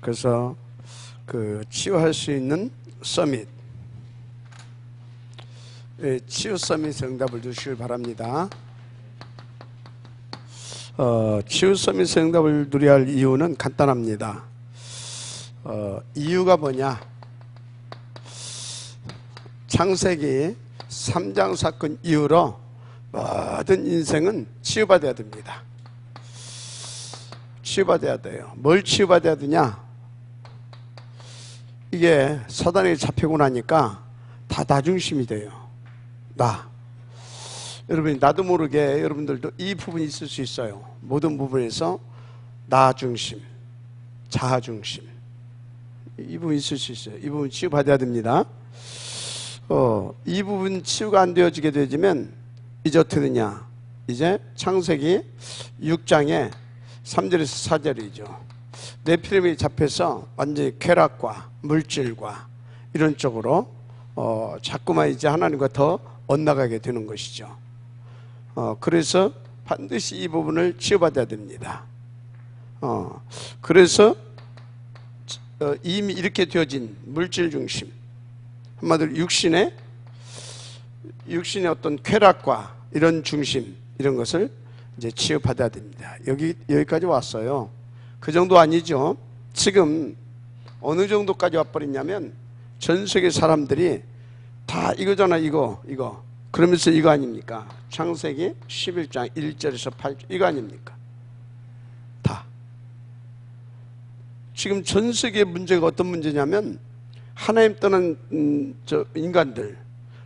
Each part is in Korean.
그래서 그 치유할 수 있는 서밋 예, 치유 서밋 응답을 주시길 바랍니다. 어, 치유 서밋 응답을 누려야 할 이유는 간단합니다. 어, 이유가 뭐냐? 창세기 3장 사건 이후로 모든 인생은 치유받아야 됩니다. 치유받아야 돼요. 뭘 치유받아야 되냐? 이게 사단에 잡히고 나니까 다 나중심이 돼요. 나. 여러분 나도 모르게 여러분들도 이 부분이 있을 수 있어요. 모든 부분에서 나 중심, 자아 중심. 이 부분 있을 수 있어요. 이 부분 치유받아야 됩니다. 어, 이 부분 치유가 안 되어지게 되면 이제 어떻게 되냐? 이제 창세기 6장에 3절에서 4절이죠. 네피림이 잡혀서 완전히 쾌락과 물질과 이런 쪽으로 어, 자꾸만 이제 하나님과 더 엇나가게 되는 것이죠. 어, 그래서 반드시 이 부분을 치유받아야 됩니다. 어, 그래서 어, 이미 이렇게 되어진 물질 중심, 한마디로 육신의 육신의 어떤 쾌락과 이런 중심 이런 것을 이제 치유받아야 됩니다. 여기 여기까지 왔어요. 그 정도 아니죠. 지금 어느 정도까지 와버렸냐면 전 세계 사람들이 다 이거잖아 이거 이거 그러면서 이거 아닙니까? 창세기 11장 1절에서 8절 이거 아닙니까? 다 지금 전 세계 문제가 어떤 문제냐면 하나님 떠난 음, 저 인간들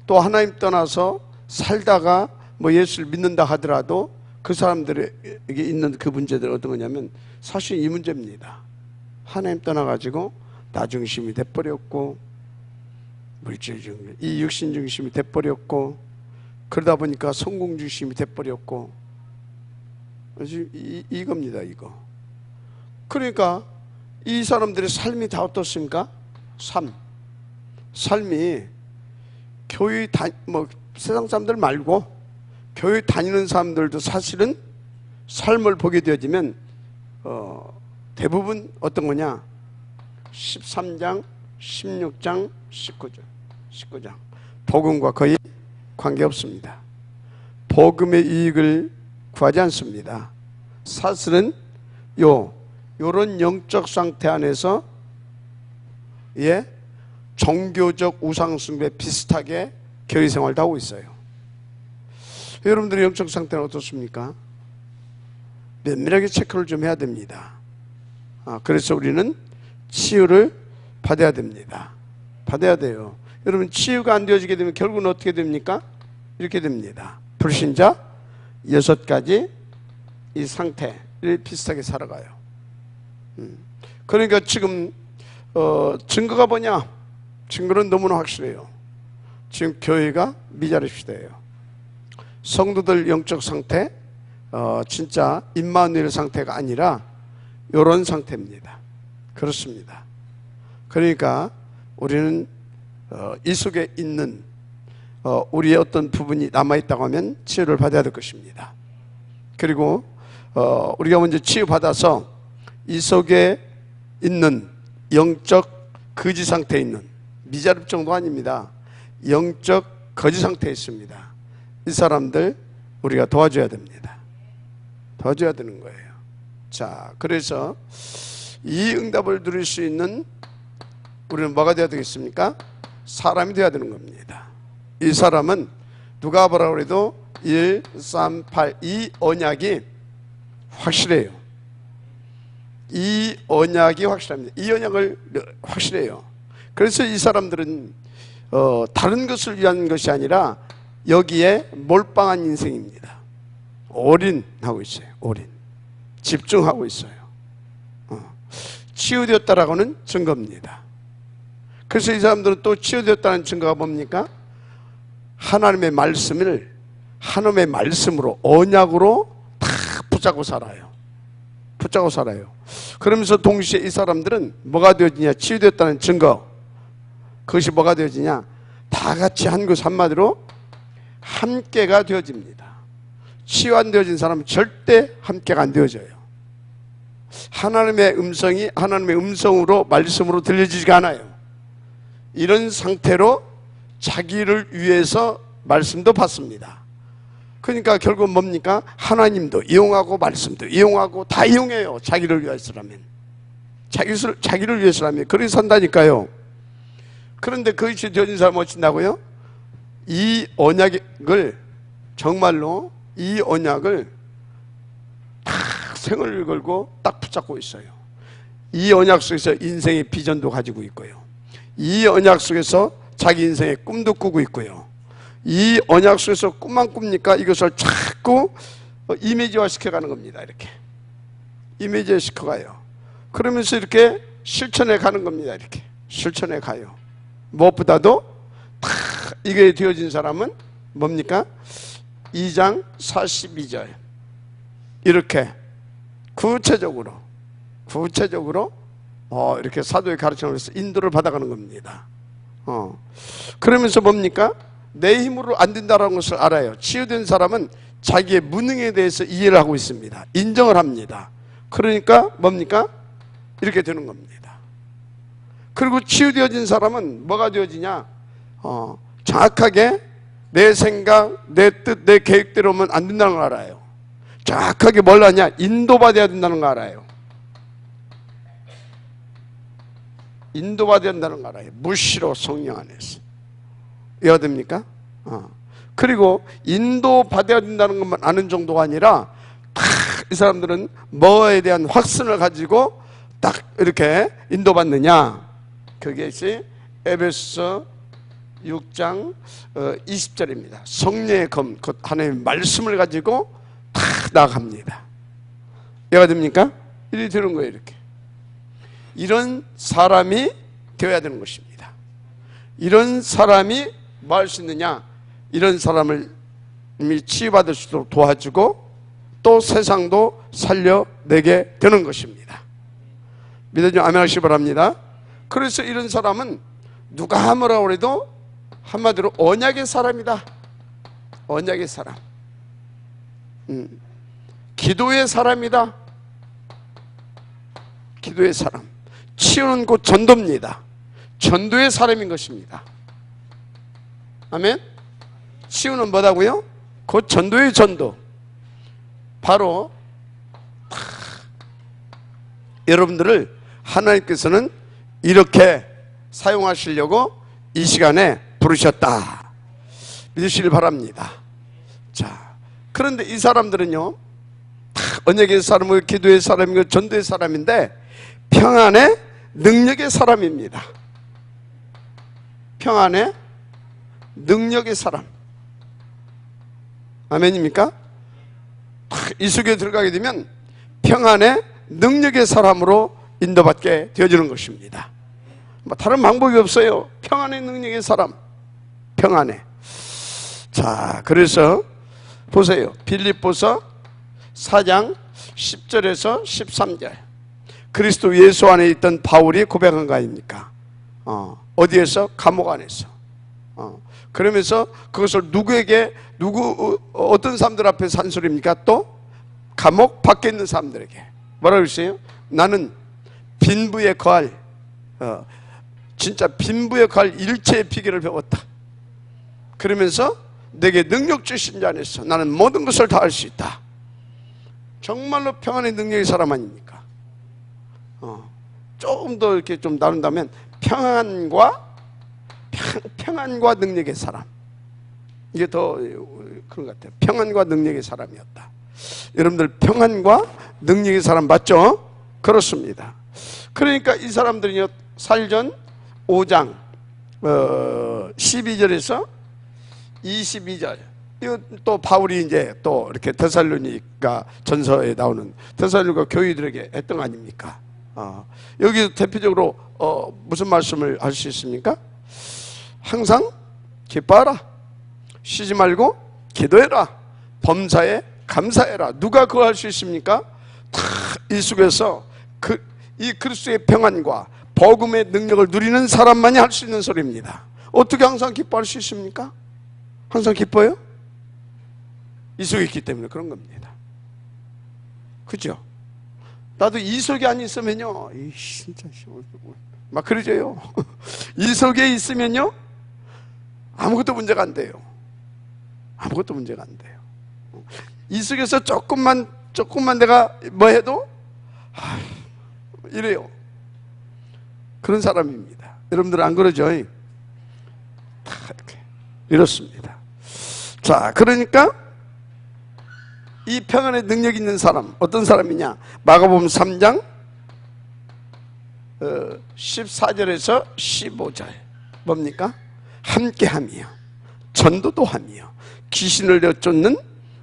또 하나님 떠나서 살다가 뭐 예수를 믿는다 하더라도 그 사람들에게 있는 그 문제들 어떤 거냐면 사실 이 문제입니다. 하나님 떠나가지고 나 중심이 돼버렸고 물질 중심, 이 육신 중심이 돼버렸고 그러다 보니까 성공 중심이 돼버렸고 이, 이겁니다 이거. 그러니까 이 사람들의 삶이 다 어떻습니까? 삶. 삶이 교회 다, 뭐 세상 사람들 말고 교회 다니는 사람들도 사실은 삶을 보게 되어지면 어, 대부분 어떤 거냐? 13장, 16장, 19장, 19장. 복음과 거의 관계없습니다. 복음의 이익을 구하지 않습니다. 사실은 요 요런 영적 상태 안에서 예 종교적 우상숭배 비슷하게 교회 생활도 하고 있어요. 여러분들의 영적 상태는 어떻습니까? 면밀하게 체크를 좀 해야 됩니다. 아, 그래서 우리는 치유를 받아야 됩니다. 받아야 돼요. 여러분 치유가 안 되어지게 되면 결국은 어떻게 됩니까? 이렇게 됩니다. 불신자 여섯 가지 이 상태를 비슷하게 살아가요. 음. 그러니까 지금 어, 증거가 뭐냐? 증거는 너무나 확실해요. 지금 교회가 미자립 시대예요. 성도들 영적 상태, 어, 진짜 임마누엘 상태가 아니라 이런 상태입니다. 그렇습니다. 그러니까 우리는 어, 이 속에 있는 어, 우리의 어떤 부분이 남아 있다고 하면 치유를 받아야 될 것입니다. 그리고 어, 우리가 먼저 치유 받아서 이 속에 있는 영적 거지 상태에 있는 미자립 정도 아닙니다. 영적 거지 상태에 있습니다. 이 사람들 우리가 도와줘야 됩니다. 도와줘야 되는 거예요. 자, 그래서 이 응답을 누릴 수 있는 우리는 뭐가 되어야 되겠습니까? 사람이 되어야 되는 겁니다. 이 사람은 누가 뭐라 그래도 1, 3, 8, 이 언약이 확실해요. 이 언약이 확실합니다. 이 언약을 확실해요. 그래서 이 사람들은 어, 다른 것을 위한 것이 아니라 여기에 몰빵한 인생입니다. 올인하고 있어요. 올인. 집중하고 있어요. 어. 치유되었다라고는 증거입니다. 그래서 이 사람들은 또 치유되었다는 증거가 뭡니까? 하나님의 말씀을 하나님의 말씀으로 언약으로 다 붙잡고 살아요. 붙잡고 살아요. 그러면서 동시에 이 사람들은 뭐가 되어지냐? 치유되었다는 증거. 그것이 뭐가 되어지냐? 다 같이 한것 한마디로 함께가 되어집니다. 치유 안 되어진 사람은 절대 함께가 안 되어져요. 하나님의 음성이 하나님의 음성으로 말씀으로 들려지지가 않아요. 이런 상태로 자기를 위해서 말씀도 받습니다. 그러니까 결국 뭡니까? 하나님도 이용하고 말씀도 이용하고 다 이용해요. 자기를 위해서라면. 자기를, 위해서라면. 그렇게 산다니까요. 그런데 그것이 되어진 사람 어쩐다고요? 이 언약을 정말로 이 언약을 딱 생을 걸고 딱 붙잡고 있어요. 이 언약 속에서 인생의 비전도 가지고 있고요. 이 언약 속에서 자기 인생의 꿈도 꾸고 있고요. 이 언약 속에서 꿈만 꿉니까? 이것을 자꾸 이미지화 시켜가는 겁니다. 이렇게. 이미지화 시켜가요. 그러면서 이렇게 실천해 가는 겁니다. 이렇게. 실천해 가요. 무엇보다도 다 이게 되어진 사람은 뭡니까? 2장 42절. 이렇게 구체적으로, 구체적으로, 어, 이렇게 사도의 가르침을 서 인도를 받아가는 겁니다. 어. 그러면서 뭡니까? 내 힘으로 안 된다는 것을 알아요. 치유된 사람은 자기의 무능에 대해서 이해를 하고 있습니다. 인정을 합니다. 그러니까 뭡니까? 이렇게 되는 겁니다. 그리고 치유되어진 사람은 뭐가 되어지냐? 어, 정확하게 내 생각, 내 뜻, 내 계획대로면 안 된다는 걸 알아요. 정확하게 뭘 하냐? 인도받아야 된다는 걸 알아요. 인도받아야 된다는 걸 알아요. 무시로 성령 안에서. 이해가 됩니까? 어. 그리고 인도받아야 된다는 것만 아는 정도가 아니라 딱 이 사람들은 뭐에 대한 확신을 가지고 딱 이렇게 인도받느냐. 그것이 에베소 6장 20절입니다. 성령의 검, 곧 하나님의 말씀을 가지고 탁 나갑니다. 이해가 됩니까? 이렇게 되는 거예요, 이렇게. 이런 사람이 되어야 되는 것입니다. 이런 사람이 뭐 할 수 있느냐? 이런 사람을 치유받을 수 있도록 도와주고 또 세상도 살려내게 되는 것입니다. 믿어주 아멘 하시기 바랍니다. 그래서 이런 사람은 누가 뭐라고 그래도 한마디로 언약의 사람이다. 언약의 사람. 음. 기도의 사람이다. 기도의 사람. 치유는 곧 전도입니다. 전도의 사람인 것입니다. 아멘? 치유는 뭐다고요? 곧 전도의 전도. 바로 여러분들을 하나님께서는 이렇게 사용하시려고 이 시간에 부르셨다. 믿으시길 바랍니다. 자, 그런데 이 사람들은요, 언약의 사람이고 기도의 사람이고 전도의 사람인데 평안의 능력의 사람입니다. 평안의 능력의 사람. 아멘입니까? 이 속에 들어가게 되면 평안의 능력의 사람으로 인도받게 되어지는 것입니다. 뭐 다른 방법이 없어요. 평안의 능력의 사람. 평안에. 자, 그래서 보세요. 빌립보서 4장 10절에서 13절. 그리스도 예수 안에 있던 바울이 고백한 거 아닙니까? 어, 어디에서? 감옥 안에서. 어, 그러면서 그것을 누구에게, 누구, 어, 어떤 사람들 앞에 산 소리입니까? 또? 감옥 밖에 있는 사람들에게. 뭐라고 했어요? 나는 빈부에 거할, 어, 진짜 빈부에 거할 일체의 비결을 배웠다. 그러면서 내게 능력 주신 자 안에서 나는 모든 것을 다 할 수 있다. 정말로 평안의 능력의 사람 아닙니까? 어, 조금 더 이렇게 좀 나눈다면 평안과 평, 안과 능력의 사람. 이게 더 그런 것 같아요. 평안과 능력의 사람이었다. 여러분들 평안과 능력의 사람 맞죠? 그렇습니다. 그러니까 이 사람들이 살전 5장 어, 12절에서 22절 이거 또 바울이 이제 또 이렇게 데살로니가 전서에 나오는 데살로니가 교회들에게 했던 거 아닙니까? 어, 여기 대표적으로 어, 무슨 말씀을 할 수 있습니까? 항상 기뻐하라. 쉬지 말고 기도해라. 범사에 감사해라. 누가 그거 할 수 있습니까? 다 이 속에서 그, 이 그리스도의 평안과 복음의 능력을 누리는 사람만이 할 수 있는 소리입니다. 어떻게 항상 기뻐할 수 있습니까? 항상 기뻐요? 이 속에 있기 때문에 그런 겁니다. 그죠? 나도 이석이 안 있으면요. 이 진짜 막 그러죠요. 이석에 있으면요. 아무것도 문제가 안 돼요. 아무것도 문제가 안 돼요. 이석에서 조금만 조금만 내가 뭐 해도 아, 이래요. 그런 사람입니다. 여러분들 안 그러죠? 다 이렇게 이렇습니다. 자, 그러니까 이 평안의 능력 있는 사람 어떤 사람이냐? 마가복음 3장 14절에서 어, 15절 뭡니까? 함께하며 전도도 하며 귀신을 내쫓는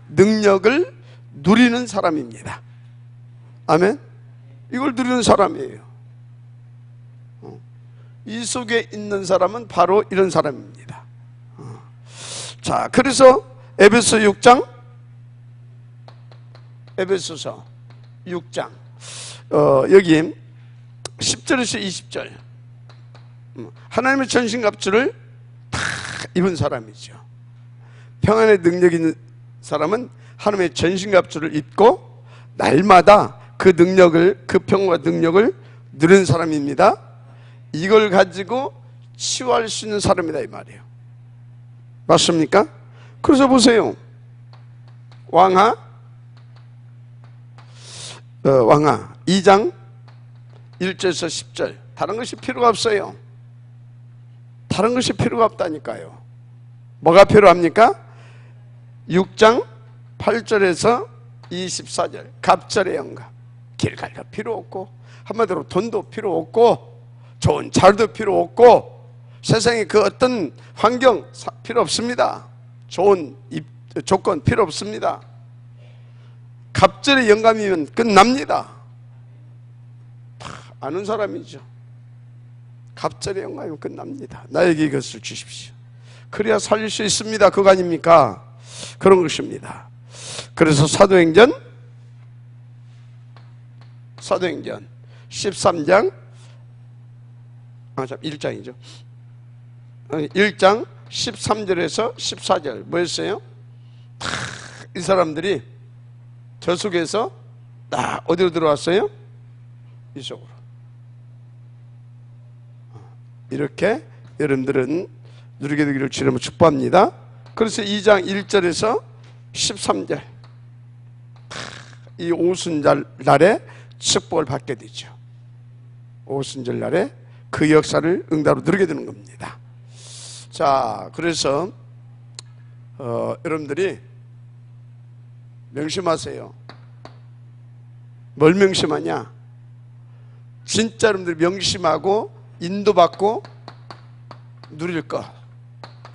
능력을 누리는 사람입니다. 아멘. 이걸 누리는 사람이에요. 어. 이 속에 있는 사람은 바로 이런 사람입니다. 어. 자, 그래서 에베소 6장 에베소서 6장 어, 여기 10절에서 20절 음, 하나님의 전신갑주를 다 입은 사람이죠. 평안의 능력 있는 사람은 하나님의 전신갑주를 입고 날마다 그 능력을 그 평과 능력을 누리는 사람입니다. 이걸 가지고 치유할 수 있는 사람이다 이 말이에요. 맞습니까? 그래서 보세요. 왕하 어, 왕하 2장 1절에서 10절 다른 것이 필요가 없어요. 다른 것이 필요가 없다니까요. 뭐가 필요합니까? 6장 8절에서 24절 갑절의 영감 길갈도 필요 없고 한마디로 돈도 필요 없고 좋은 자도 필요 없고 세상에 그 어떤 환경 필요 없습니다. 좋은 조건 필요 없습니다. 갑절의 영감이면 끝납니다. 다 아는 사람이죠. 갑절의 영감이면 끝납니다. 나에게 이것을 주십시오. 그래야 살릴 수 있습니다. 그거 아닙니까? 그런 것입니다. 그래서 사도행전 사도행전 13장 아, 참 1장이죠. 1장 13절에서 14절 뭐였어요? 이 사람들이 저 속에서 나 어디로 들어왔어요? 이쪽으로. 이렇게 여러분들은 누리게 되기를 주님을 축복합니다. 그래서 2장 1절에서 13절 이 오순절 날에 축복을 받게 되죠. 오순절 날에 그 역사를 응답으로 누리게 되는 겁니다. 자, 그래서 어, 여러분들이 명심하세요. 뭘 명심하냐? 진짜 여러분들이 명심하고 인도받고 누릴 것.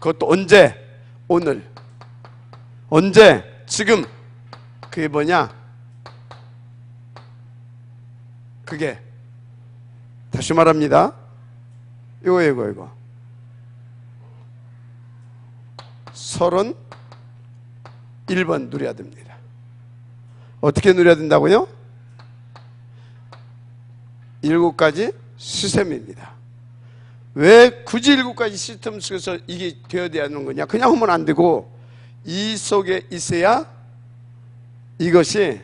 그것도 언제? 오늘. 언제? 지금. 그게 뭐냐? 그게 다시 말합니다. 이거 이거 이거. 서른 1번 누려야 됩니다. 어떻게 누려야 된다고요? 일곱 가지 시스템입니다. 왜 굳이 일곱 가지 시스템 속에서 이게 되어야 되는 거냐? 그냥 하면 안 되고 이 속에 있어야 이것이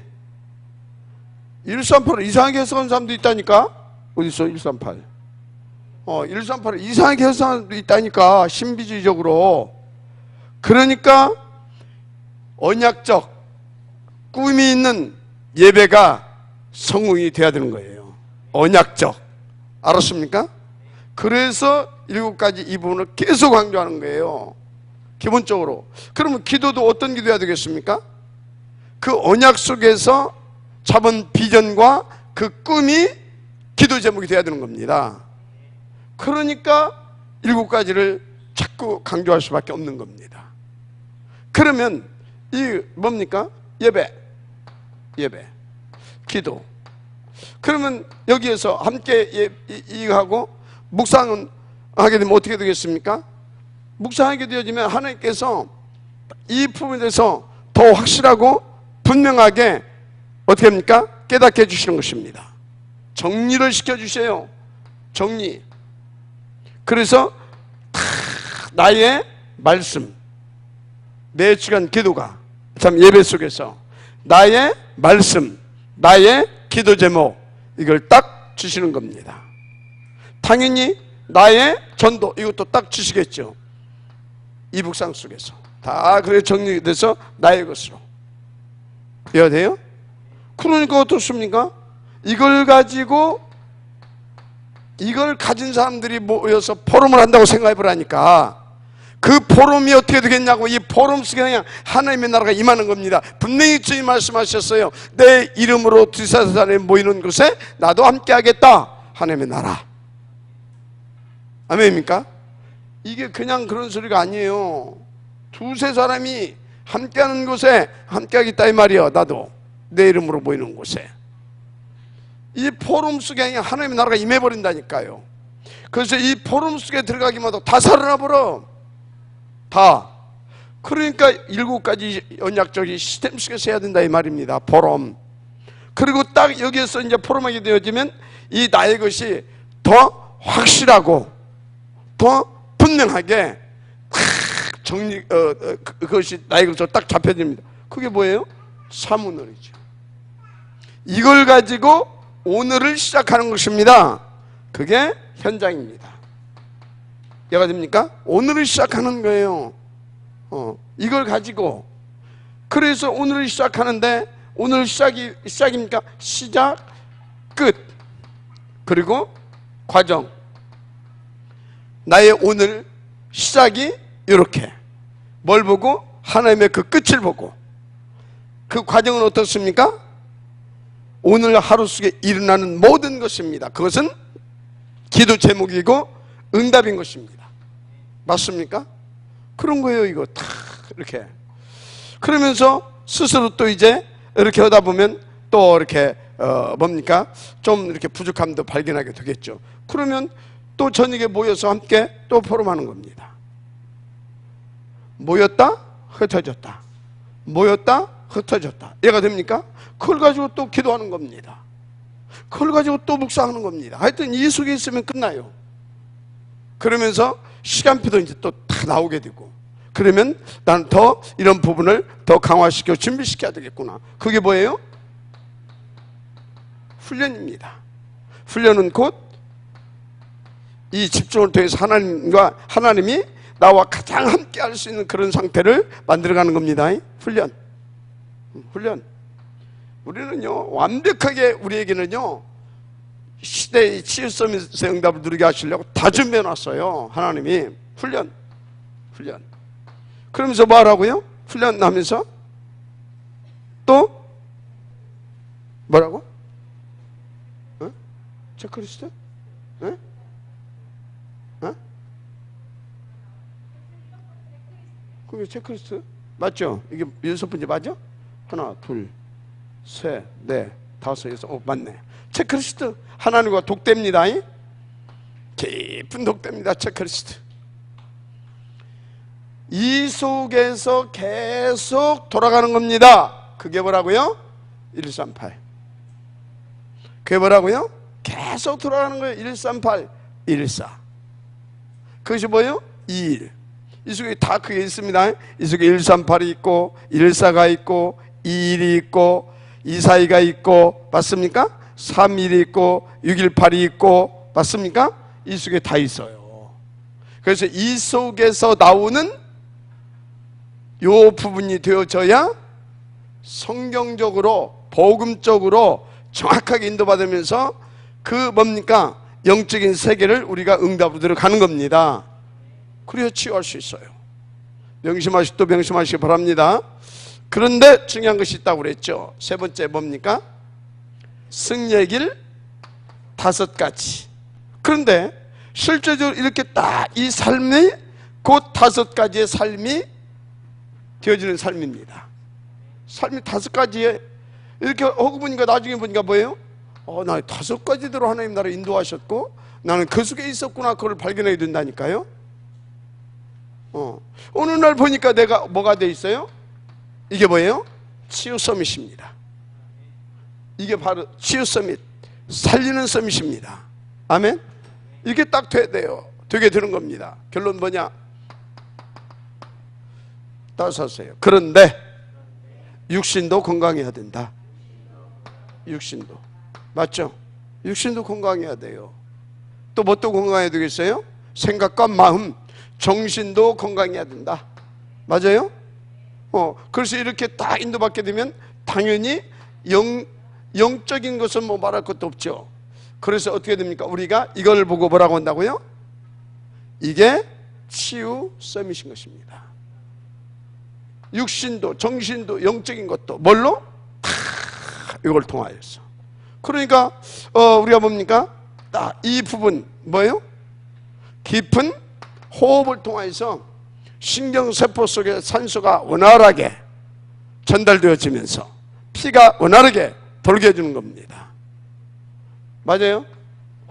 138을 이상하게 해석한 사람도 있다니까? 어디서 138? 어, 138을 이상하게 해석한 사람도 있다니까? 신비주의적으로. 그러니까 언약적 꿈이 있는 예배가 성공이 돼야 되는 거예요. 언약적. 알았습니까? 그래서 일곱 가지 이 부분을 계속 강조하는 거예요. 기본적으로. 그러면 기도도 어떤 기도해야 되겠습니까? 그 언약 속에서 잡은 비전과 그 꿈이 기도 제목이 돼야 되는 겁니다. 그러니까 일곱 가지를 자꾸 강조할 수밖에 없는 겁니다. 그러면 이 뭡니까? 예배. 예배. 기도. 그러면 여기에서 함께 예, 이 하고 묵상은 하게 되면 어떻게 되겠습니까? 묵상하게 되어지면 하나님께서 이 부분에 대해서 더 확실하고 분명하게 어떻게 합니까? 깨닫게 해주시는 것입니다. 정리를 시켜주세요. 정리. 그래서 나의 말씀, 매 주간 기도가 참 예배 속에서 나의 말씀, 나의 기도 제목 이걸 딱 주시는 겁니다. 당연히 나의 전도 이것도 딱 주시겠죠. 이 북상 속에서 다 그래 정리돼서 나의 것으로 이해가 돼요? 그러니까 어떻습니까? 이걸 가지고 이걸 가진 사람들이 모여서 포럼을 한다고 생각해 보라니까 그 포럼이 어떻게 되겠냐고 이 포럼 속에 그냥 하나님의 나라가 임하는 겁니다. 분명히 주님 말씀하셨어요. 내 이름으로 사람이 모이는 곳에 나도 함께 하겠다. 하나님의 나라. 아멘입니까? 이게 그냥 그런 소리가 아니에요. 두세 사람이 함께하는 곳에 함께하겠다 이 말이야. 나도 내 이름으로 모이는 곳에 이 포럼 속에 하나님의 나라가 임해버린다니까요. 그래서 이 포럼 속에 들어가기마다 다 살아나 버려. 다. 그러니까 일곱 가지 언약적인 시스템 속에서 해야 된다 이 말입니다. 포럼. 그리고 딱 여기에서 이제 포럼하게 되어지면 이 나의 것이 더 확실하고 더 분명하게 탁 정리 어, 어, 그- 그것이 나의 것으로 딱 잡혀집니다. 그게 뭐예요? 사문월이죠. 이걸 가지고 오늘을 시작하는 것입니다. 그게 현장입니다. 이해가 됩니까? 오늘을 시작하는 거예요. 어, 이걸 가지고 그래서 오늘을 시작하는데 오늘 시작이 시작입니까? 시작, 끝 그리고 과정. 나의 오늘 시작이 이렇게 뭘 보고 하나님의 그 끝을 보고 그 과정은 어떻습니까? 오늘 하루 속에 일어나는 모든 것입니다. 그것은 기도 제목이고 응답인 것입니다. 맞습니까? 그런 거예요, 이거 다 이렇게. 그러면서 스스로 또 이제 이렇게 하다 보면 또 이렇게 어 뭡니까? 좀 이렇게 부족함도 발견하게 되겠죠. 그러면 또 저녁에 모여서 함께 또 포럼하는 겁니다. 모였다 흩어졌다. 모였다 흩어졌다. 이해가 됩니까? 그걸 가지고 또 기도하는 겁니다. 그걸 가지고 또 묵상하는 겁니다. 하여튼 이 속에 있으면 끝나요. 그러면서 시간표도 이제 또 다 나오게 되고 그러면 나는 더 이런 부분을 더 강화시켜 준비시켜야 되겠구나. 그게 뭐예요? 훈련입니다. 훈련은 곧 이 집중을 통해서 하나님과 하나님이 나와 가장 함께 할 수 있는 그런 상태를 만들어가는 겁니다. 훈련. 음, 훈련. 우리는요, 완벽하게 우리에게는요, 시대의 치유성에서 응답을 누리게 하시려고 다 준비해 놨어요. 하나님이. 훈련. 훈련. 그러면서 뭐 하라고요? 훈련하면서 또 뭐라고? 어? 체크리스트? 어? 어? 그게 체크리스트? 맞죠? 이게 여섯 번째 맞죠? 하나, 둘, 셋, 넷, 다섯, 여섯, 어, 맞네. 체크리스트. 하나님과 독대입니다. 이? 깊은 독대입니다. 체크리스트. 이 속에서 계속 돌아가는 겁니다. 그게 뭐라고요? 138. 그게 뭐라고요? 계속 돌아가는 거예요. 138, 14. 그것이 뭐예요? 21. 이 속에 다 그게 있습니다. 이 속에 138이 있고, 14가 있고, 21이 있고, 24가 있고, 맞습니까? 31이 있고, 618이 있고, 맞습니까? 이 속에 다 있어요. 그래서 이 속에서 나오는 요 부분이 되어져야 성경적으로, 복음적으로 정확하게 인도받으면서 그 뭡니까? 영적인 세계를 우리가 응답으로 들어가는 겁니다. 그래야 치유할 수 있어요. 명심하시 또 명심하시기 바랍니다. 그런데 중요한 것이 있다고 그랬죠. 세 번째 뭡니까? 승리의 길 다섯 가지. 그런데 실제적으로 이렇게 딱 이 삶이 곧 다섯 가지의 삶이 되어지는 삶입니다. 삶이 다섯 가지에 이렇게 하고 보니까 나중에 보니까 뭐예요? 어, 나 다섯 가지대로 하나님 나라 인도하셨고 나는 그 속에 있었구나 그걸 발견하게 된다니까요. 어. 어느 날 보니까 내가 뭐가 돼 있어요? 이게 뭐예요? 치유 서밋입니다. 이게 바로 치유 서밋, 살리는 서밋입니다. 아멘? 이게 딱 돼야 돼요. 되게 되는 겁니다. 결론 뭐냐? 따서세요. 그런데 육신도 건강해야 된다. 육신도. 맞죠? 육신도 건강해야 돼요. 또뭐또 건강해야 되겠어요? 생각과 마음, 정신도 건강해야 된다. 맞아요? 어, 그래서 이렇게 다 인도받게 되면 당연히 영, 영적인 것은 뭐 말할 것도 없죠. 그래서 어떻게 됩니까? 우리가 이걸 보고 뭐라고 한다고요? 이게 치유 썸이신 것입니다. 육신도 정신도 영적인 것도 뭘로? 다 이걸 통하여서. 그러니까 어, 우리가 뭡니까? 딱 이 부분 뭐예요? 깊은 호흡을 통해서 신경세포 속에 산소가 원활하게 전달되어지면서 피가 원활하게 돌게 해주는 겁니다. 맞아요?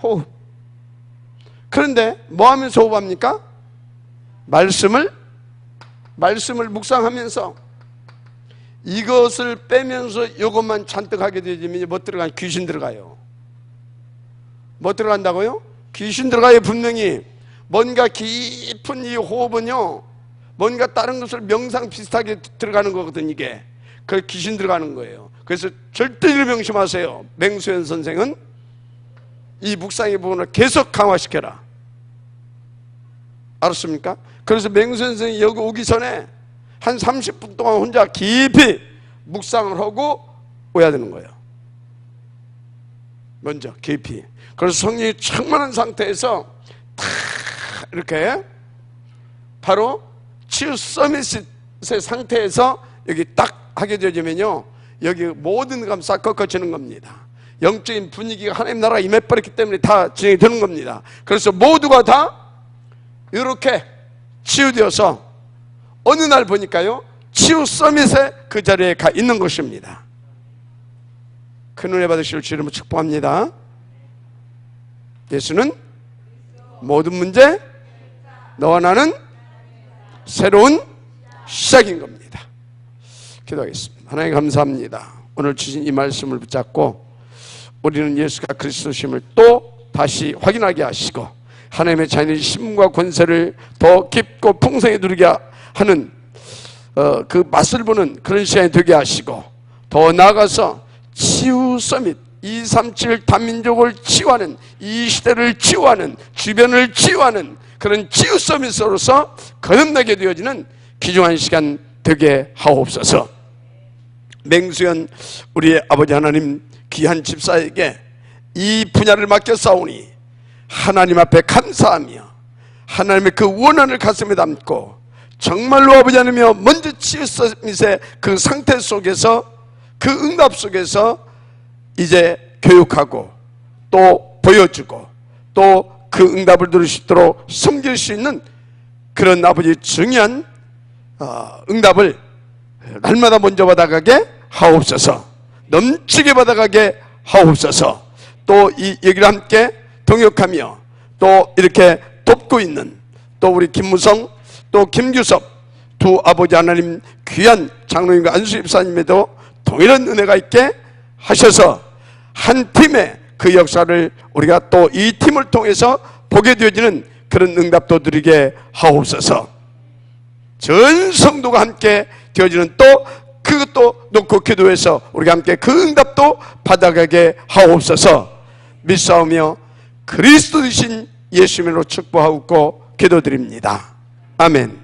호흡. 그런데 뭐 하면서 호흡합니까? 말씀을 말씀을 묵상하면서 이것을 빼면서 이것만 잔뜩 하게 되면 뭐 들어가 귀신 들어가요. 뭐 들어간다고요? 귀신 들어가요 분명히 뭔가 깊은 이 호흡은요 뭔가 다른 것을 명상 비슷하게 들어가는 거거든 이게 그 귀신 들어가는 거예요 그래서 절대 를 명심하세요. 맹수현 선생은 이 묵상의 부분을 계속 강화시켜라. 알았습니까? 그래서 맹수현 선생이 여기 오기 전에 한 30분 동안 혼자 깊이 묵상을 하고 오야 되는 거예요. 먼저 깊이. 그래서 성령이 충만한 상태에서 탁 이렇게 바로 치유 서밋의 상태에서 여기 딱 하게 되면요 여기 모든 감싹 꺾어지는 겁니다. 영적인 분위기가 하나님 나라가 임해 버렸기 때문에 다 진행이 되는 겁니다. 그래서 모두가 다 이렇게 치유되어서 어느 날 보니까요 치유 서밋에 그 자리에 가 있는 것입니다. 큰 은혜 받으실 주 이름으로 축복합니다. 예수는 모든 문제 너와 나는 새로운 시작인 겁니다. 기도하겠습니다. 하나님 감사합니다. 오늘 주신 이 말씀을 붙잡고 우리는 예수가 그리스도심을 또 다시 확인하게 하시고 하나님의 자녀의 힘과 권세를 더 깊고 풍성히 누리게 하는 어, 그 맛을 보는 그런 시간이 되게 하시고 더 나아가서 치유 서밋 237 단민족을 치유하는 이 시대를 치유하는 주변을 치유하는 그런 치유 서밋으로서 거듭나게 되어지는 귀중한 시간 되게 하옵소서 맹수연 우리의 아버지 하나님 귀한 집사에게 이 분야를 맡겨 싸우니 하나님 앞에 감사하며 하나님의 그 원한을 가슴에 담고 정말로 아버지 하나님이여 먼저 치유 서밋의 그 상태 속에서 그 응답 속에서 이제 교육하고 또 보여주고 또 그 응답을 들을 수 있도록 섬길 수 있는 그런 아버지 중요한 어, 응답을 날마다 먼저 받아가게 하옵소서 넘치게 받아가게 하옵소서 또 이 얘기를 함께 동역하며 또 이렇게 돕고 있는 또 우리 김무성 또 김규섭 두 아버지 하나님 귀한 장로님과 안수 입사님에도 동일한 은혜가 있게 하셔서 한 팀의 그 역사를 우리가 또 이 팀을 통해서 보게 되어지는 그런 응답도 드리게 하옵소서. 전 성도가 함께 되어지는 또 그것도 놓고 기도해서 우리가 함께 그 응답도 받아가게 하옵소서. 믿사오며 그리스도 되신 예수님으로 축복하고 기도드립니다. 아멘.